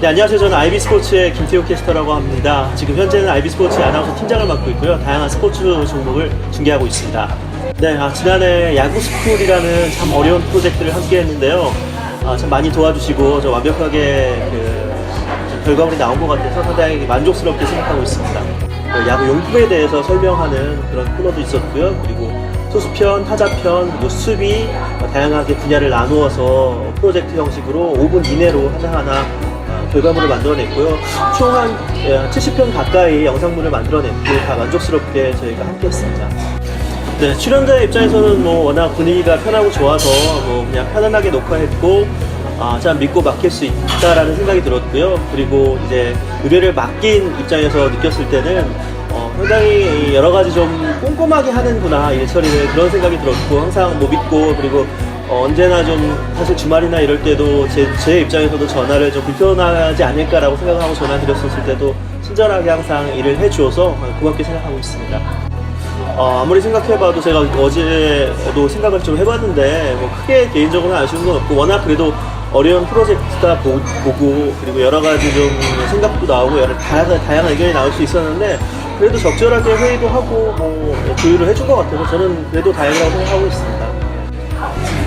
네, 안녕하세요. 저는 IB스포츠의 김태호 캐스터라고 합니다. 지금 현재는 IB스포츠 아나운서 팀장을 맡고 있고요. 다양한 스포츠 종목을 중계하고 있습니다. 네, 아, 지난해 야구 스쿨이라는 참 어려운 프로젝트를 함께 했는데요. 아, 참 많이 도와주시고 저 완벽하게 그 결과물이 나온 것 같아서 상당히 만족스럽게 생각하고 있습니다. 그 야구 용품에 대해서 설명하는 그런 코너도 있었고요. 그리고 투수편, 타자편, 그리고 수비 어, 다양하게 분야를 나누어서 프로젝트 형식으로 5분 이내로 하나하나 어, 결과물을 만들어냈고요. 총 한 70편 가까이 영상물을 만들어냈고 다 만족스럽게 저희가 함께했습니다. 네, 출연자의 입장에서는 뭐 워낙 분위기가 편하고 좋아서 뭐 그냥 편안하게 녹화했고 아, 참 믿고 맡길 수 있다라는 생각이 들었고요. 그리고 이제 의뢰를 맡긴 입장에서 느꼈을 때는 어, 상당히 여러 가지 좀 꼼꼼하게 하는구나 일 처리를 그런 생각이 들었고 항상 뭐 믿고 그리고 어, 언제나 좀 사실 주말이나 이럴 때도 제, 제 입장에서도 전화를 좀 불편하지 않을까라고 생각하고 전화 드렸었을 때도 친절하게 항상 일을 해주어서 고맙게 생각하고 있습니다. 어, 아무리 생각해봐도 제가 어제도 생각을 좀 해봤는데 뭐 크게 개인적으로는 아쉬운 건 없고 워낙 그래도 어려운 프로젝트다 보, 고 그리고 여러 가지 좀 생각도 나오고 여러 다양한, 다양한 의견이 나올 수 있었는데 그래도 적절하게 회의도 하고 뭐 조율을 해준 것 같아서 저는 그래도 다행이라고 생각하고 있습니다.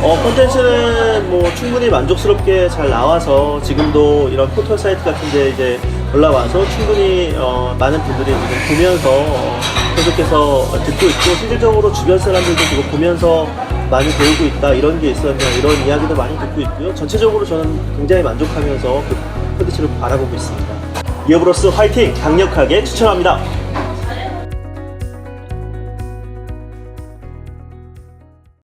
어, 콘텐츠는 뭐 충분히 만족스럽게 잘 나와서 지금도 이런 포털 사이트 같은데 이제 올라와서 충분히 어, 많은 분들이 지금 보면서 어, 계속해서 듣고 있고 실질적으로 주변 사람들도 그거 보면서 많이 배우고 있다 이런 게 있었냐 이런 이야기도 많이 듣고 있고요. 전체적으로 저는 굉장히 만족하면서 그 콘텐츠를 바라보고 있습니다. 이어브로스 화이팅! 강력하게 추천합니다.